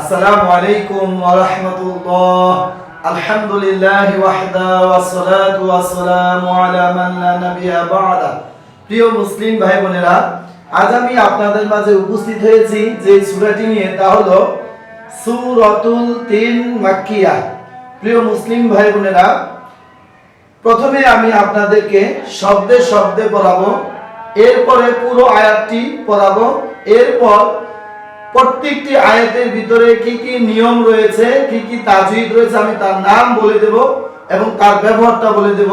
আসসালামু আলাইকুম ওয়া রাহমাতুল্লাহ। আলহামদুলিল্লাহ ওয়াহদা ওয়াসসালাতু ওয়াসসালামু আলা মান লা নাবিয়্যা বা'দা। প্রিয় মুসলিম ভাই বোনেরা আজ আমি আপনাদের মাঝে উপস্থিত হয়েছি যে সূরাটি নিয়ে, তা হলো সূরাতুল তিন মাক্কিয়া। প্রিয় মুসলিম ভাই বোনেরা প্রথমে আমি আপনাদেরকে শব্দে শব্দে পড়াবো, এরপরে পুরো আয়াতটি পড়াবো, এরপর প্রত্যেকটি আয়াতের ভিতরে কি কি নিয়ম রয়েছে কি কি তাজউইদ রয়েছে আমি তার নাম বলে দেব এবং তার ব্যবহারটা বলে দেব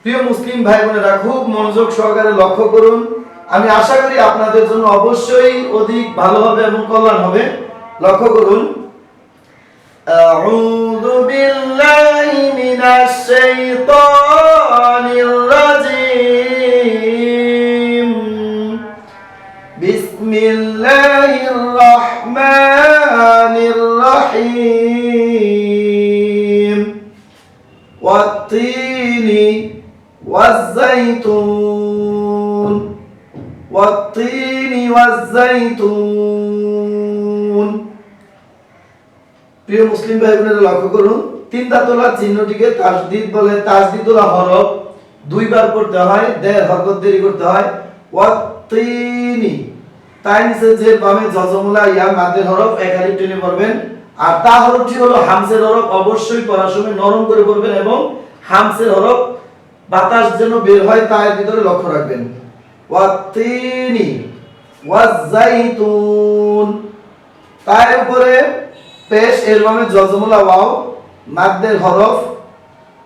প্রিয় মুসলিম ভাই বোনেরা খুব মনোযোগ সহকারে লক্ষ্য করুন আমি আশা করি আপনাদের জন্য অবশ্যই অধিক ভালো হবে এবং কল্যাণ হবে লক্ষ্য করুন أعوذ بالله من الشيطان الرجيم الرحيم والتين والزيتون والتين والزيتون প্রিয় মুসলিম ভাই বোনেরা লক্ষ্য করুন তিন দাঁতলা চিহ্নটিকে তাসদিদ বলে তাসদিদুলা হরফ দুইবার করতে হয় দেড় হরকত দেরি করতে হয় ওয়াতিনি তাই নিচে যে বামে জজমুলা ইয়া মাদের হরফ এক আলিফ টেনে পড়বেন আর তা হরফটি হলো হামসের হরফ অবশ্যই পড়ার সময় নরম করে পড়বেন এবং হামসের হরফ বাতাস যেন বের হয় তার ভিতরে লক্ষ্য রাখবেন। ওয়াতিনি ওয়াজাইতুন তার উপরে পেশ এর বামে জজমুলা ওয়াও, মাদ্দের হরফ।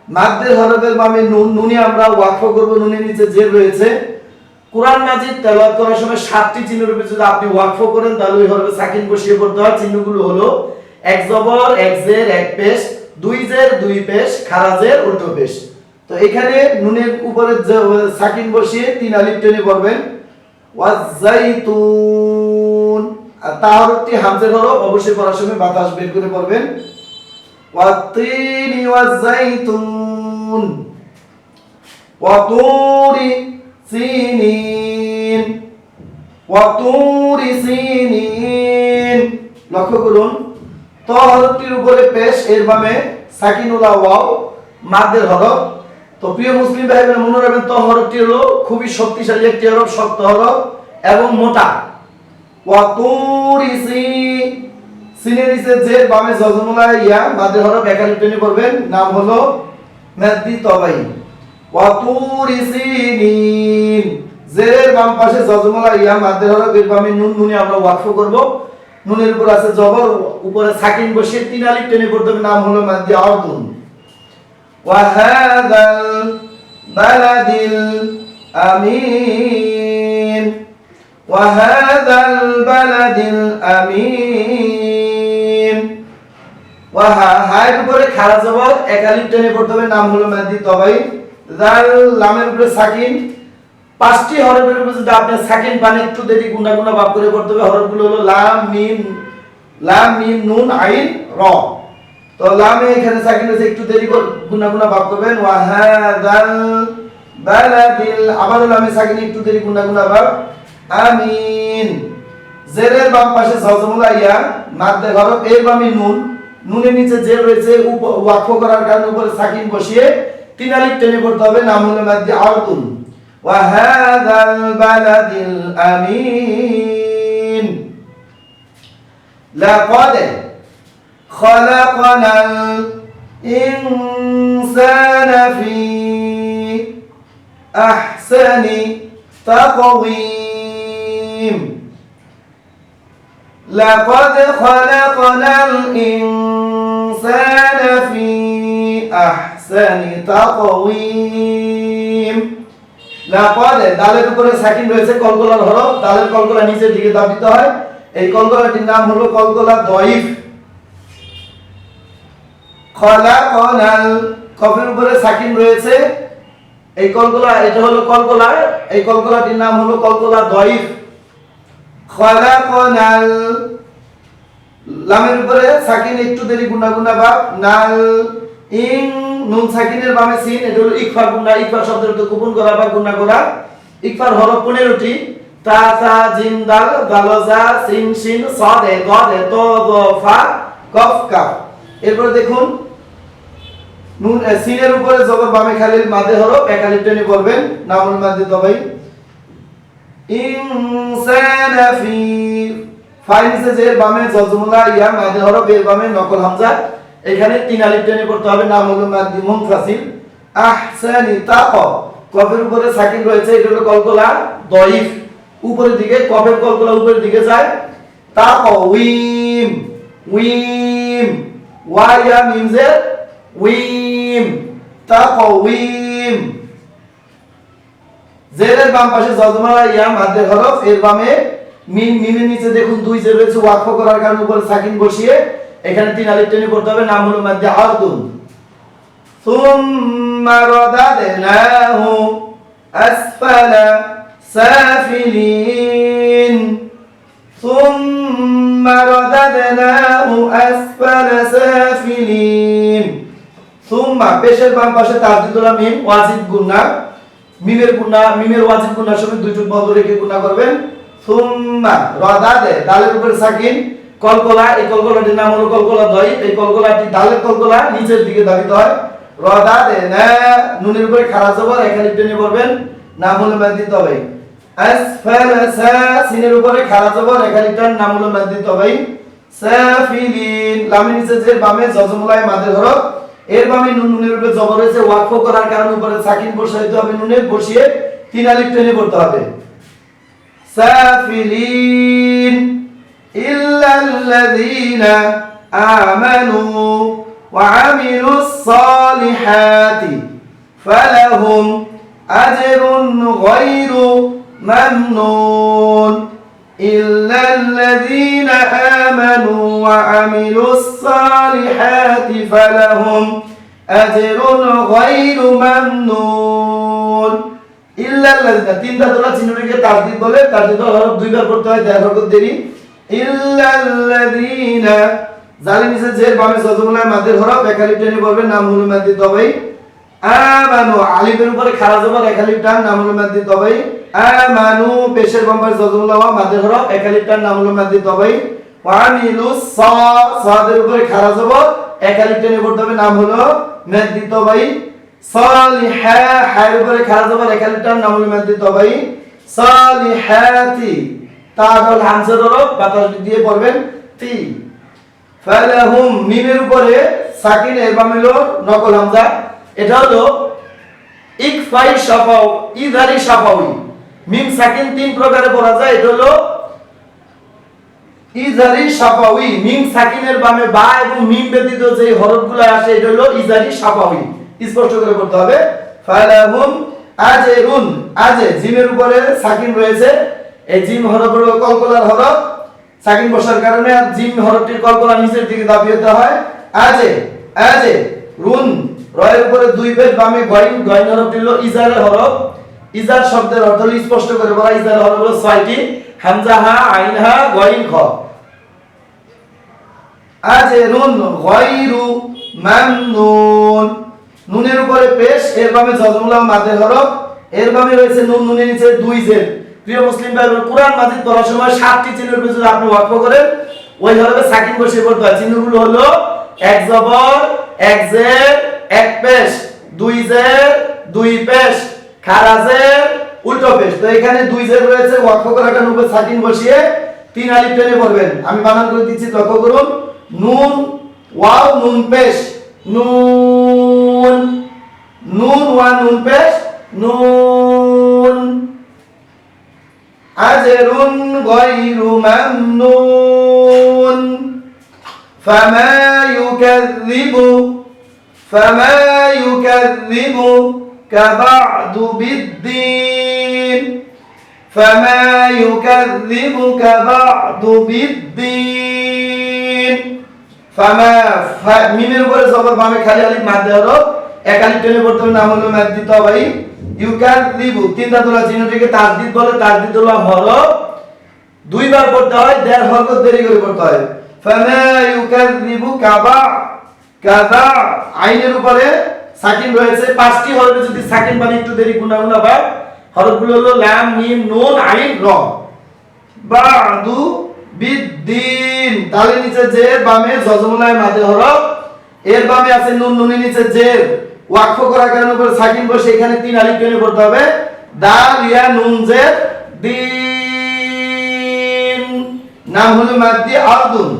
মাদ্দের হরফের বামে নুন নুনি আমরা ওয়াকফ করব, নুনের নিচে জের রয়েছে। কোরআন মাজিদ তেলাওয়াত করার সময় সাতটি চিহ্নের উপরে যদি আপনি ওয়াকফ করেন, তাহলে ওই হরফে সাকিন বসিয়ে পড়তে হয়। চিহ্নগুলো হলো এক জবর, এক জের, এক পেশ, দুই জের, দুই পেশ খারাজের উল্টো পেশ। তো এখানে নুনের উপরে সাকিন বসিয়ে তিন আলিফ টেনে পড়বেন। ওয়াজাইতুন আর তাহরটি হামজের হরফ অবশ্যই পড়ার সময় বাতাস বের করে পড়বেন। ওয়াতিনি ওয়াজাইতুন ওয়াতুরি সিনিন। ওয়াতুরি সিনিন। লক্ষ্য করুন। ত হরফটির উপরে পেশ, এর বামে সাকিনুলা ওয়াও মাদের হরফ তো প্রিয় মুসলিম ভাই বোনেরা মনে রাখবেন ত হরফটি হলো খুবই শক্তিশালী একটি হরফ, শক্ত হরফ এবং মোটা। ওয়াতুরি সি, সিনের নিচে যে বামে জজমুলা ইয়া মাদের হরফ একালি টেনে পড়বেন, নাম হলো মেদ্দি তবাই ওয়াতুরি সিনিন, জেরের বাম পাশে জজমুলা ইয়া মাদের হরফ, এর বামে নুন নুনে আমরা ওয়াকফ করব। নুনের উপর আছে জবর, উপরে সাকিন বসিয়ে তিন আলিফ টেনে পড়তে হবে নাম হলো মাদি আরদুন ওয়াহাদাল বালাদিল আমিন। ওয়াহাদাল বালাদিল আমিন। ওয়াহা, হায়ের উপরে খারা জবর, এক আলিফ টেনে পড়তে হবে নাম হলো মাদি তবাই জাল, লামের উপরে সাকিন পাঁচটি হরফের উপরে যদি আপনি সাকিন পান একটু দেরি গুন্ডা গুন্ডা ভাব করে পড়তে হবে, হরফগুলো হলো লাম, মিম লাম, মিম, নুন, আইন, র। তো লামে এখানে সাকিন আছে, একটু দেরি করে গুন্ডা গুন্ডা ভাব করবেন ওয়াহাদাল বালাদিল আবার লামে সাকিন একটু দেরি গুন্ডা গুন্ডা ভাব আমিন। জেরের বাম পাশে সজমুলা ইয়া মাদ্দে হরফ এর বামে নুন। নুনের নিচে যে রয়েছে ওয়াকফ করার কারণে উপরে সাকিন বসিয়ে তিন আলিফ টেনে পড়তে হবে, নাম হলো মাদ্দে আরতুন وهذا البلد الأمين. لقد خلقنا الإنسان في أحسن تقويم. لقد خلقنا الإنسان في أحسن تقويم. না পাওয়া যায়। দালের উপরে সাকিন রয়েছে কলকলার হরফ। দালের কলকলা নিচের দিকে দাবিত হয়। এই কলকলাটির নাম হলো কলকলা দয়ীফ। খলা কলাল কফের উপরে সাকিন রয়েছে। এই কলকলা এটা হলো কলকলা এই কলকলাটির নাম হলো কলকলা দয়ীফ। খলা কলাল লামের উপরে সাকিন একটু দেরি গুনা গুনা বা নাল ইং নুন সাকিনের বামে সিন, এটা হলো ইকফা গুনা ইকফা শব্দের অর্থ গোপন করা বা গুনা করা। ইকফার হরফ পনেরোটি। তা তা জিম দাল দালজা সিন সিন সদে গদে তো দ ফা, কফ, কাফ। এরপরে দেখুন, নুন সিনের উপরে জবর বামে খালি মাদে হরফ একালিফ টেনে পড়বেন নামুল মাদে দবাই ইনসানা ফি ফাইনিসে যে বামে জজমুলা ইয়া, মাদে হরফ, এর বামে নকল হামজা। এখানে তিন আলিফ টেনে পড়তে হবে নামুল মাদি মুনফাসিল। আহসানি তাক কফের উপরে সাকিন রয়েছে, এটা হলো কলকলা দইফ। উপরের দিকে, কফের কলকলা উপরের দিকে যায়। তাক উইম উইম ওয়াইয়া মিমজে উইম তাক উইম। জেরের বাম পাশে জজমালা ইয়া মাদ্দে হরফ, এর বামে মিম, মিমের নিচে দেখুন দুই জের রয়েছে, ওয়াকফ করার কারণে উপরে সাকিন বসিয়ে এখানে তিন আলিফ টেনে পড়তে হবে নামুল মাদ্দে আরদুন সুম্মা রাদাদনাহু আসফালা সাফিলিন। সুম্মা রাদাদনাহু আসফালা সাফিলিন। সুম্মা, পেশের বাম পাশে তাজদিদুল মিম ওয়াজিদ গুনাহ মিমের গুনাহ মিমের ওয়াজিদ গুন্নার সঙ্গে দুইটুক বন্ধ রেখে গুন্না করবেন। সুম্মা রাদাদে, দালের উপর সাকিন। কলকলা, এই কলকলাটির নাম হলো কলকলা দই, এই কলকলাটি ডালের কলকলা, নিচের দিকে দাবিত হয়। রদা, দে, না, নুনের উপরে খাড়া জবর, এখানে টেনে পড়বেন নাম হলো মেদ দিতে হবে এস ফেল সিনের উপরে খাড়া জবর, এখানে টান, নাম হলো মেদ দিতে হবে সাফিলিন লামের নিচে যে বামে জজমলায় মাদে ধরো, এর বামে নুন, নুনের উপরে জবর হয়েছে, ওয়াকফ করার কারণে উপরে সাকিন বসাইতে হবে নুনের বসিয়ে তিন আলিফ টেনে পড়তে হবে। সাফিলিন إلا الذين آمنوا وعملوا الصالحات فلهم أجر غير ممنون إلا الذين آمنوا وعملوا الصالحات فلهم أجر غير ممنون ইল্লাল্লাযিনা তিনটা তোলা চিহ্নটিকে তাসদিদ বলে তাসদিদ হরফ দুইবার করতে হয় দেড় হরকত দেরি ইল্লাল্লাযিনা জালিম নিচে জের বামে সজমুলায় মাদের হরফ একালিফ টেনে বলবেন নাম হলো মাদ্দি তবাই। আমানু, আলিফের উপরে খাড়া জবর একালিফ টান নাম হলো মাদ্দি তবাই। আমানু, পেশের বামে সজমুলা ওয়া মাদের হরফ একালিফ টান নাম হলো মাদ্দি তবাই। ওয়ামিলু স, সাদের উপরে খাড়া জবর একালিফ টেনে পড়তে হবে নাম হলো মাদ্দি তবাই। সালিহা, হায়ের উপরে খাড়া জবর একালিটার নাম হলো মাদ্দি তবাই। সালিহাতি তাদল হামজা দরব বাতাস দিয়ে পড়বেন তি। ফালাহুম, মিমের উপরে সাকিন এর বাম হলো নকল হামজা। এটা হলো ইকফাই শাফাও ইদারি শাফাউই। মিম, সাকিন তিন প্রকারে পড়া যায়। এটা হলো ইজারি শাফাউই। মিম, সাকিনের বামে বা এবং মিম ব্যতীত যে হরফগুলো আসে, এটা হলো ইজারি শাফাউই। স্পষ্ট করে করতে হবে। ফালাহুম, আজরুন, আজে, জিমের উপরে সাকিন রয়েছে। এই জিম হরফ হলো কলকলার হরফ সাকিন বসার কারণে আর জিম হরফটির কলকলা নিচের দিকে দাবিয়ে দেওয়া হয়। আজে আজে রুন রয়ের উপরে দুই পেজ বামে গয়ন গয়ন হরফটি হলো ইজারের হরফ ইজার শব্দের অর্থ হলো স্পষ্ট করে বলা ইজার হরফ হলো ছয়টি। হামজা, হা, আইন, হা, গয়ন, খ। আজরুন গায়রু মামনুন নুনের উপরে পেশ, এর বামে জজমুলা মাদের হরফ এর বামে রয়েছে নুন, নুনের নিচে দুই জের প্রিয় মুসলিম ভাই কোরআন মাজিদ পড়ার সময় সাতটি চিহ্নের যদি আপনি ওয়াকফ করেন। ওই হরফে সাকিন বসে পড়তে হয়। চিহ্নগুলো হলো এক জবর, এক জের, এক পেশ, দুই জের, দুই পেশ, খারা জের, উল্টো পেশ। তো এখানে দুই জের রয়েছে, ওয়াকফ করার কারণে উপরে সাকিন বসিয়ে তিন আলিফ টেনে পড়বেন। আমি বানান করে দিচ্ছি, লক্ষ্য করুন। নুন, ওয়াও, নুন পেশ। নুন নুন ওয়া নুন পেশ। নুন আজরুন গায়রু মামনুন ফামা ইউকাযযিবু ফামা يكذبك بعد بالدين فما يكذبك بعد بالدين ফামা ফা- মিমের উপরে জবর বামে খালি আলিফ মাদ্দে হরফ এক আলিফ টেনে পড়তে হবে নাম হলো মাদ্দি ক্যান ইউকাযযিবু তিনটা তোলা চিহ্নটিকে তাসদিদ বলে তাসদিদ হলো হরফ। দুইবার পড়তে হয়, দেড় হরকত দেরি করে পড়তে হয়। ফামা ইউকাযযিবু কাবা কাবা আইনের উপরে সাকিন রয়েছে। পাঁচটি হরফে যদি সাকিন মানে একটু দেরি গুণা গুণা বা হরফগুলো হলো লাম, মিম, নুন, আইন, র। বাদু বিদ্দিন তাহলে নিচে যে বামে জজমুলায় মাঝে হরফ। এর বামে আছে নুন, নুনের নিচে যে ওয়াকফ করার কারণে উপরে সাকিন বসে এখানে তিন আলিফ টেনে পড়তে হবে। দাল ইয়া নুন, জেদ, দিন। নাম হলো মাদ্দি আরদুন।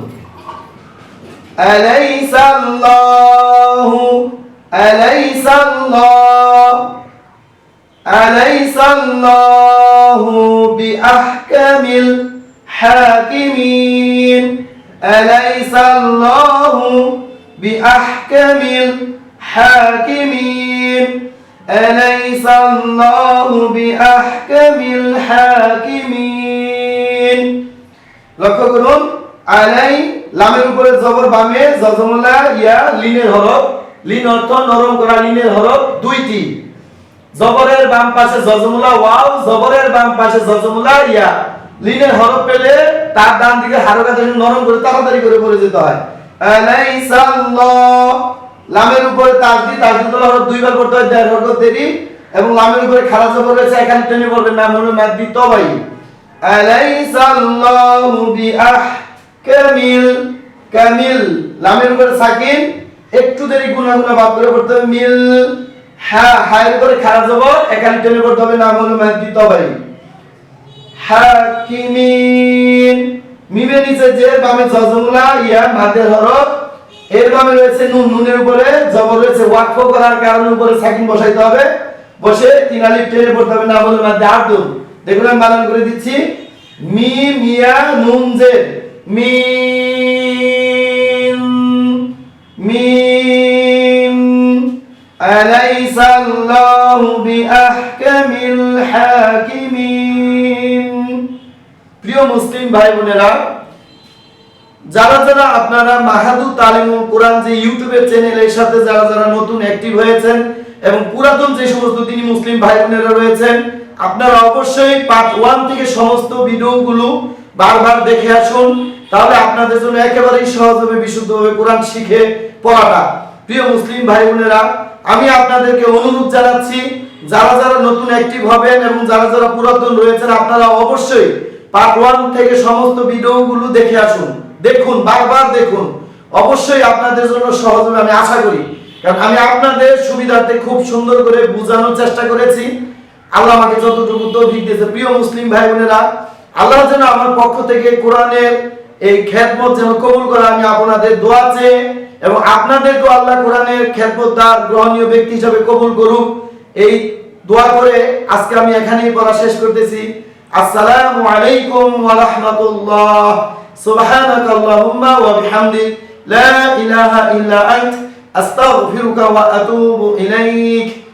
আলাইসা আল্লাহ আলাইসা আল্লাহ আলাইসা আল্লাহ বিআহকামিল হাকিমিন। আলাইসা আল্লাহ বিআহকামিল হাকিমিন الحاكمين أليس الله بأحكم الحاكمين লক্ষ্য করুন আলাই লামের উপরে জবর বামে জজমলা ইয়া লিনের হরফ লিন অর্থ নরম করা লিনের হরফ দুইটি জবরের বাম পাশে জজমুলা ওয়াও জবরের বাম পাশে জজমুলা ইয়া লিনের হরফ পেলে তার ডান দিকে হারকাত নরম করে তাড়াতাড়ি করে পড়ে যেতে হয় আলাইসাল্লাহ লামের উপরে তাসদিদুল হরফ দুইবার পড়তে হয়, দেড় হরকত দেরি। এবং লামের উপরে খারাপ জবর রয়েছে, এখানে টেনে পড়বে নাম হলো মাদ্দি তবাই। আলাইসাল্লাহু বিআহকামিল, কামিল। কামিল লামের উপরে সাকিন, একটু দেরি গুনা গুনা বাদ করে পড়তে হবে, মিল। হ্যাঁ হায়ের উপরে খারাপ জবর এখানে টেনে পড়তে হবে নাম হলো মাদ্দি তবাই। হাকিমিন, মিমের নিচে যে বামে জজমুলা ইয়া, মাদের হরফ এর বামে রয়েছে নুন, নুনের উপরে জবর রয়েছে ওয়াকফ করার কারণে উপরে সাকিন বসাইতে হবে। বসে তিন আলিফ টেনে পড়তে হবে না বলে মাধ্যমে আট দুন দেখুন আমি বানান করে দিচ্ছি। মি, মিয়া, নুন জে মি মিম আলাইসা আল্লাহু বিআহকামিল হাকিমিন। প্রিয় মুসলিম ভাই বোনেরা যারা যারা আপনারা মাহাদু তালিমুল কোরআন যে ইউটিউবের চ্যানেলের সাথে যারা যারা নতুন অ্যাক্টিভ হয়েছেন এবং পুরাতন যে সমস্ত তিনি মুসলিম ভাই বোনেরা রয়েছেন, আপনারা অবশ্যই পার্ট ওয়ান থেকে সমস্ত ভিডিওগুলো বারবার দেখে আসুন। তাহলে আপনাদের জন্য একেবারেই সহজ হবে, বিশুদ্ধভাবে কোরআন শিখে পড়াটা। প্রিয় মুসলিম ভাই বোনেরা আমি আপনাদেরকে অনুরোধ জানাচ্ছি, যারা যারা নতুন অ্যাক্টিভ হবেন এবং যারা যারা পুরাতন রয়েছেন, আপনারা অবশ্যই পার্ট ওয়ান থেকে সমস্ত ভিডিওগুলো দেখে আসুন। দেখুন, বারবার দেখুন। অবশ্যই আপনাদের জন্য সহজ হবে, আমি আশা করি। কারণ আমি আপনাদের সুবিধার্থে খুব সুন্দর করে বোঝানোর চেষ্টা করেছি। আল্লাহ আমাকে যতটুকু তৌফিক দিয়েছে। প্রিয় মুসলিম ভাই বোনেরা, আল্লাহ যেন আমার পক্ষ থেকে কোরআনের এই খেদমত যেন কবুল করে, আমি আপনাদের দোয়া চেয়ে এবং আপনাদেরকেও আল্লাহ কোরআনের খেদমত তার গ্রহণীয় ব্যক্তি হিসাবে কবুল করুক। এই দোয়া করে আজকে আমি এখানেই পড়া শেষ করতেছি। আসসালামু আলাইকুম ওয়া রাহমাতুল্লাহ। سبحانك اللهم وبحمدك لا إله إلا أنت أستغفرك وأتوب إليك.